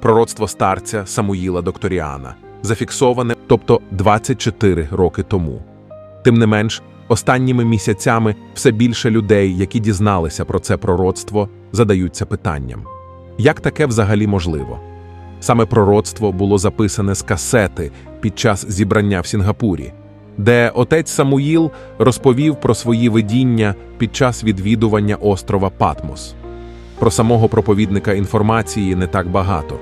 пророцтво старця Самуїла Докторіана, зафіксоване, тобто 24 роки тому. Тим не менш, останніми місяцями все більше людей, які дізналися про це пророцтво, задаються питанням: як таке взагалі можливо? Саме пророцтво було записане з касети під час зібрання в Сінгапурі, де отець Самуїл розповів про свої видіння під час відвідування острова Патмос. Про самого проповідника інформації не так багато.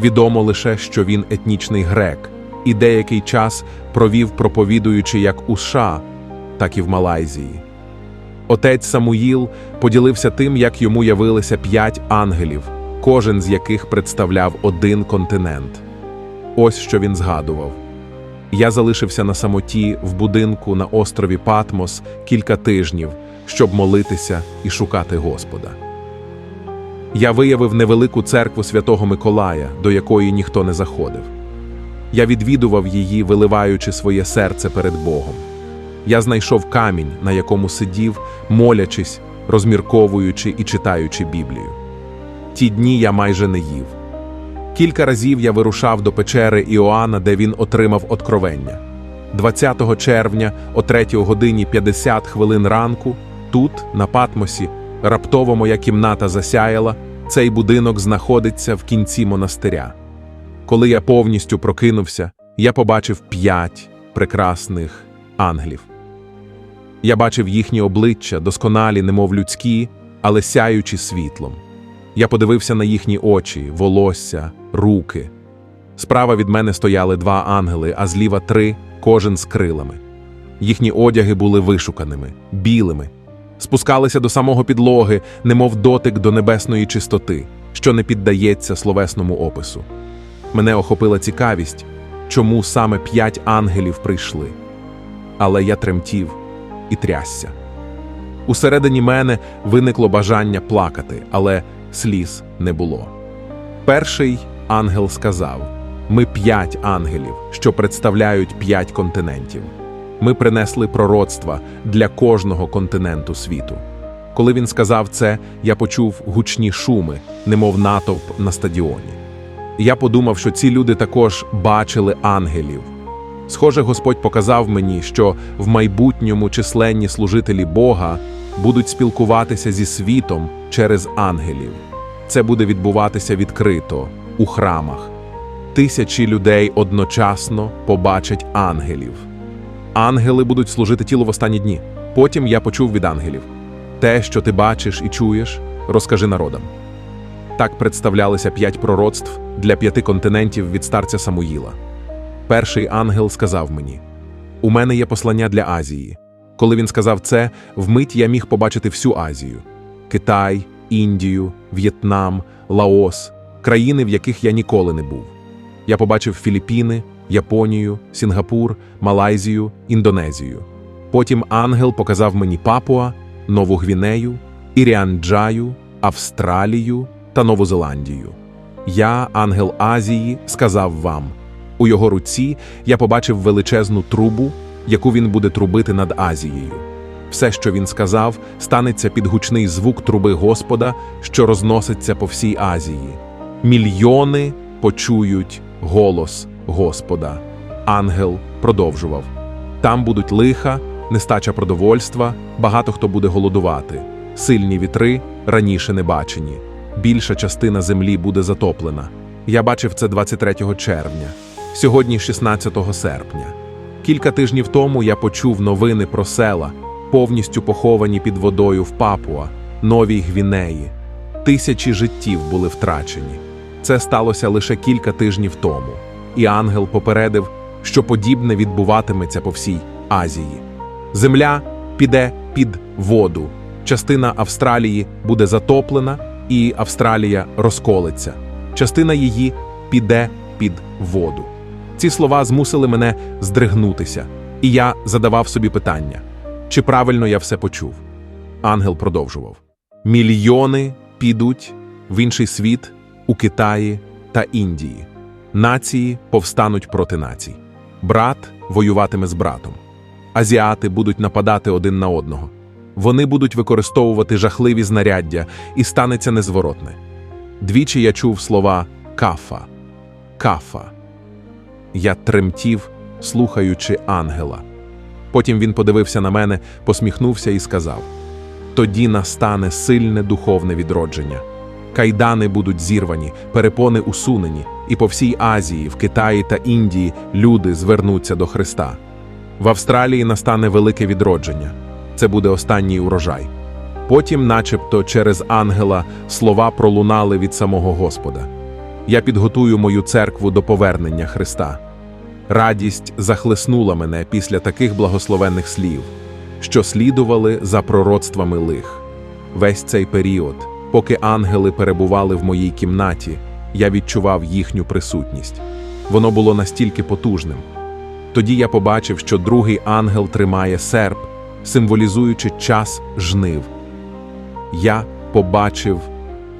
Відомо лише, що він етнічний грек, і деякий час провів проповідуючи як у США, так і в Малайзії. Отець Самуїл поділився тим, як йому явилися п'ять ангелів, кожен з яких представляв один континент. Ось що він згадував. Я залишився на самоті в будинку на острові Патмос кілька тижнів, щоб молитися і шукати Господа. Я виявив невелику церкву святого Миколая, до якої ніхто не заходив. Я відвідував її, виливаючи своє серце перед Богом. Я знайшов камінь, на якому сидів, молячись, розмірковуючи і читаючи Біблію. Ті дні я майже не їв. Кілька разів я вирушав до печери Іоанна, де він отримав откровення. 20 червня, о 3 годині 50 хвилин ранку, тут, на Патмосі, раптово моя кімната засяяла, цей будинок знаходиться в кінці монастиря. Коли я повністю прокинувся, я побачив п'ять прекрасних ангелів. Я бачив їхні обличчя, досконалі, немов людські, але сяючі світлом. Я подивився на їхні очі, волосся, руки. Справа від мене стояли два ангели, а зліва три, кожен з крилами. Їхні одяги були вишуканими, білими, спускалися до самого підлоги, немов дотик до небесної чистоти, що не піддається словесному опису. Мене охопила цікавість, чому саме п'ять ангелів прийшли. Але я тремтів і трясся. Усередині мене виникло бажання плакати, але сліз не було. Перший ангел сказав: Ми п'ять ангелів, що представляють п'ять континентів. Ми принесли пророцтва для кожного континенту світу. Коли він сказав це, я почув гучні шуми, немов натовп на стадіоні. Я подумав, що ці люди також бачили ангелів. Схоже, Господь показав мені, що в майбутньому численні служителі Бога будуть спілкуватися зі світом через ангелів. Це буде відбуватися відкрито у храмах. Тисячі людей одночасно побачать ангелів. Ангели будуть служити тілу в останні дні. Потім я почув від ангелів: те, що ти бачиш і чуєш, розкажи народам. Так представлялися п'ять пророцтв для п'яти континентів від старця Самуїла. Перший ангел сказав мені: У мене є послання для Азії. Коли він сказав це, вмить я міг побачити всю Азію: Китай, Індію, В'єтнам, Лаос, країни, в яких я ніколи не був. Я побачив Філіппіни, Японію, Сінгапур, Малайзію, Індонезію. Потім ангел показав мені Папуа, Нову Гвінею, Іріанджаю, Австралію та Нову Зеландію. Я, ангел Азії, сказав вам: у його руці я побачив величезну трубу, яку він буде трубити над Азією. Все, що він сказав, станеться під гучний звук труби Господа, що розноситься по всій Азії. Мільйони почують голос Господа. Ангел продовжував: там будуть лиха, нестача продовольства, багато хто буде голодувати, сильні вітри раніше не бачені. Більша частина землі буде затоплена. Я бачив це 23 червня, сьогодні 16 серпня. Кілька тижнів тому я почув новини про села, повністю поховані під водою в Папуа, Новій Гвінеї. Тисячі життів були втрачені. Це сталося лише кілька тижнів тому, і ангел попередив, що подібне відбуватиметься по всій Азії. Земля піде під воду, частина Австралії буде затоплена, і Австралія розколеться. Частина її піде під воду. Ці слова змусили мене здригнутися, і я задавав собі питання, чи правильно я все почув. Ангел продовжував: мільйони підуть в інший світ у Китаї та Індії. Нації повстануть проти націй. Брат воюватиме з братом. Азіати будуть нападати один на одного. Вони будуть використовувати жахливі знаряддя, і станеться незворотне. Двічі я чув слова Кафа, кафа. Я тремтів, слухаючи ангела. Потім він подивився на мене, посміхнувся і сказав: Тоді настане сильне духовне відродження. Кайдани будуть зірвані, перепони усунені, і по всій Азії, в Китаї та Індії люди звернуться до Христа. В Австралії настане велике відродження. Це буде останній урожай. Потім, начебто, через ангела слова пролунали від самого Господа. Я підготую мою церкву до повернення Христа. Радість захлеснула мене після таких благословенних слів, що слідували за пророцтвами лих. Весь цей період, поки ангели перебували в моїй кімнаті, я відчував їхню присутність. Воно було настільки потужним. Тоді я побачив, що другий ангел тримає серп, символізуючи час жнив. Я побачив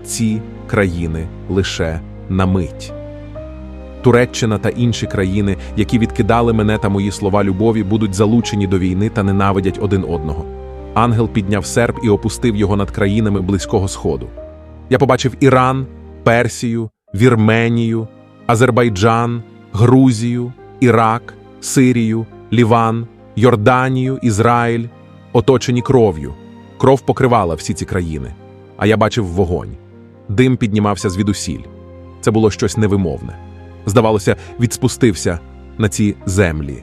ці країни лише на мить. Туреччина та інші країни, які відкидали мене та мої слова любові, будуть залучені до війни та ненавидять один одного. Ангел підняв серп і опустив його над країнами Близького Сходу. Я побачив Іран, Персію, Вірменію, Азербайджан, Грузію, Ірак, Сирію, Ліван, Йорданію, Ізраїль, оточені кров'ю. Кров покривала всі ці країни, а я бачив вогонь. Дим піднімався звідусіль. Це було щось невимовне. Здавалося, відспустився на ці землі.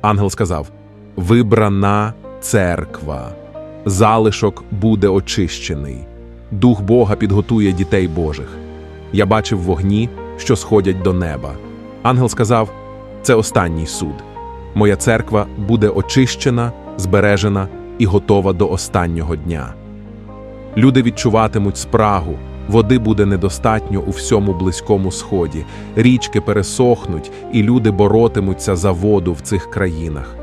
Ангел сказав: Вибрана церква, залишок буде очищений, Дух Бога підготує дітей Божих. Я бачив вогні, що сходять до неба. Ангел сказав: Це останній суд. Моя церква буде очищена, збережена і готова до останнього дня. Люди відчуватимуть спрагу, води буде недостатньо у всьому близькому сході, річки пересохнуть, і люди боротимуться за воду в цих країнах.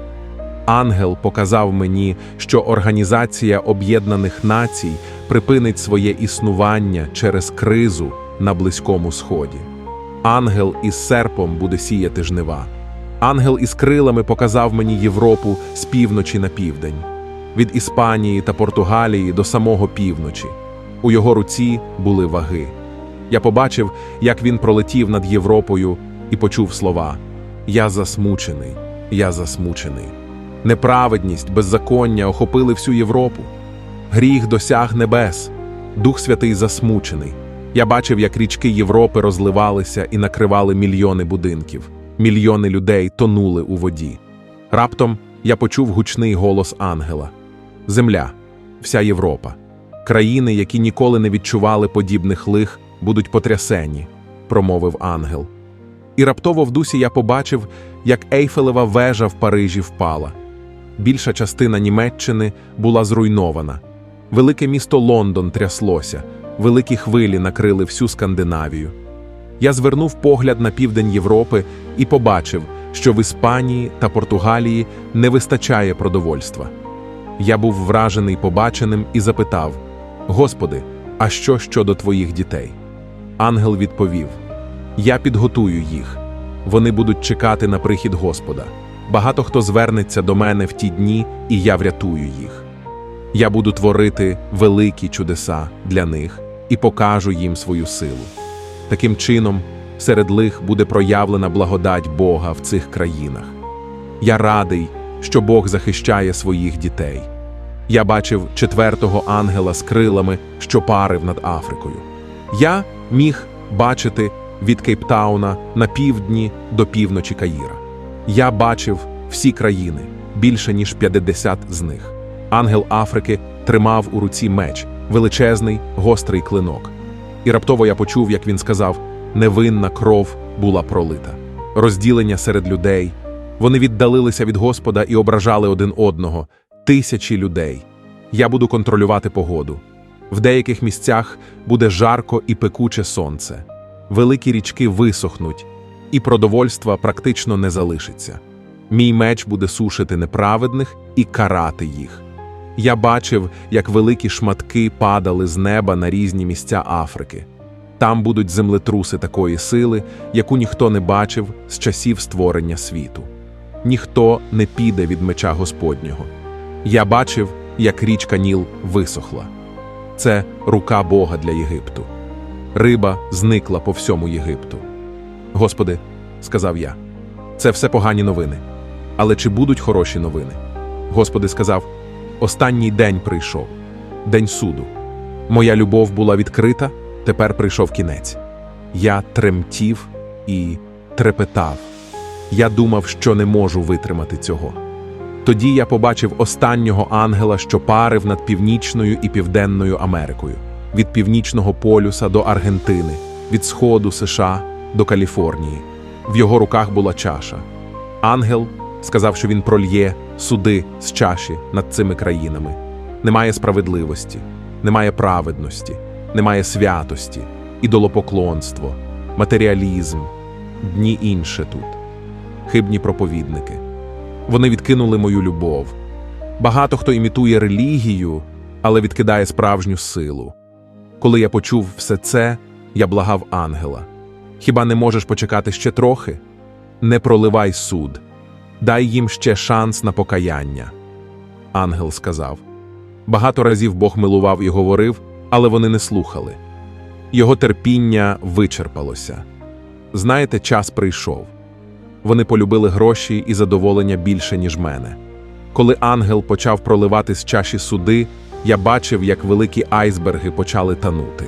Ангел показав мені, що Організація Об'єднаних Націй припинить своє існування через кризу на Близькому Сході. Ангел із серпом буде сіяти жнива. Ангел із крилами показав мені Європу з півночі на південь, від Іспанії та Португалії до самого півночі. У його руці були ваги. Я побачив, як він пролетів над Європою і почув слова: Я засмучений, я засмучений. Неправедність, беззаконня охопили всю Європу. Гріх досяг небес, Дух Святий засмучений. Я бачив, як річки Європи розливалися і накривали мільйони будинків, мільйони людей тонули у воді. Раптом я почув гучний голос ангела: Земля, вся Європа, країни, які ніколи не відчували подібних лих, будуть потрясені, промовив ангел. І раптово в дусі я побачив, як Ейфелева вежа в Парижі впала. Більша частина Німеччини була зруйнована. Велике місто Лондон тряслося, великі хвилі накрили всю Скандинавію. Я звернув погляд на південь Європи і побачив, що в Іспанії та Португалії не вистачає продовольства. Я був вражений побаченим і запитав: Господи, а що щодо твоїх дітей? Ангел відповів: Я підготую їх. Вони будуть чекати на прихід Господа. Багато хто звернеться до мене в ті дні, і я врятую їх. Я буду творити великі чудеса для них і покажу їм свою силу. Таким чином, серед лих буде проявлена благодать Бога в цих країнах. Я радий, що Бог захищає своїх дітей. Я бачив четвертого ангела з крилами, що парив над Африкою. Я міг бачити від Кейптауна на півдні до півночі Каїра. Я бачив всі країни, більше ніж 50 з них. Ангел Африки тримав у руці меч, величезний, гострий клинок. І раптово я почув, як він сказав: невинна кров була пролита. Розділення серед людей. Вони віддалилися від Господа і ображали один одного, тисячі людей. Я буду контролювати погоду. В деяких місцях буде жарко і пекуче сонце. Великі річки висохнуть, і продовольства практично не залишиться. Мій меч буде сушити неправедних і карати їх. Я бачив, як великі шматки падали з неба на різні місця Африки. Там будуть землетруси такої сили, яку ніхто не бачив з часів створення світу. Ніхто не піде від меча Господнього. Я бачив, як річка Ніл висохла. Це рука Бога для Єгипту. Риба зникла по всьому Єгипту. Господи, сказав я, це все погані новини. Але чи будуть хороші новини? Господи сказав: Останній день прийшов, день суду. Моя любов була відкрита, тепер прийшов кінець. Я тремтів і трепетав. Я думав, що не можу витримати цього. Тоді я побачив останнього ангела, що парив над Північною і Південною Америкою, від Північного полюса до Аргентини, від Сходу США до Каліфорнії. В його руках була чаша. Ангел сказав, що він прольє суди з чаші над цими країнами. Немає справедливості, немає праведності, немає святості, ідолопоклонство, матеріалізм, дні інше тут. Хибні проповідники. Вони відкинули мою любов. Багато хто імітує релігію, але відкидає справжню силу. Коли я почув все це, я благав ангела. Хіба не можеш почекати ще трохи? Не проливай суд, дай їм ще шанс на покаяння. Ангел сказав. Багато разів Бог милував і говорив, але вони не слухали. Його терпіння вичерпалося. Знаєте, час прийшов. Вони полюбили гроші і задоволення більше, ніж мене. Коли ангел почав проливати з чаші суди, я бачив, як великі айсберги почали танути.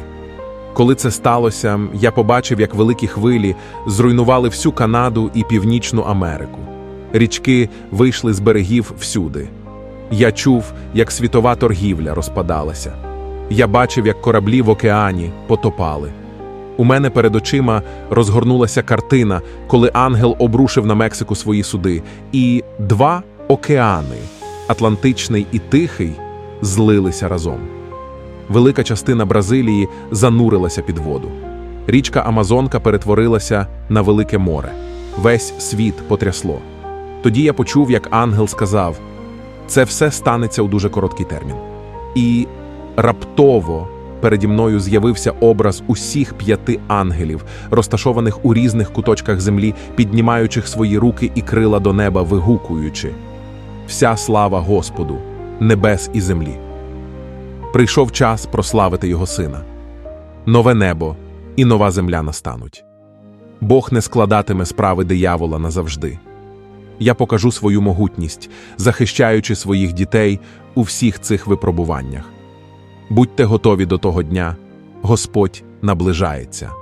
Коли це сталося, я побачив, як великі хвилі зруйнували всю Канаду і Північну Америку. Річки вийшли з берегів всюди. Я чув, як світова торгівля розпадалася. Я бачив, як кораблі в океані потопали. У мене перед очима розгорнулася картина, коли ангел обрушив на Мексику свої суди, і два океани Атлантичний і Тихий злилися разом. Велика частина Бразилії занурилася під воду. Річка Амазонка перетворилася на велике море. Весь світ потрясло. Тоді я почув, як ангел сказав: це все станеться у дуже короткий термін. І раптово переді мною з'явився образ усіх п'яти ангелів, розташованих у різних куточках землі, піднімаючих свої руки і крила до неба, вигукуючи: Вся слава Господу, небес і землі. Прийшов час прославити його сина. Нове небо і нова земля настануть. Бог не складатиме справи диявола назавжди. Я покажу свою могутність, захищаючи своїх дітей у всіх цих випробуваннях. Будьте готові до того дня, Господь наближається.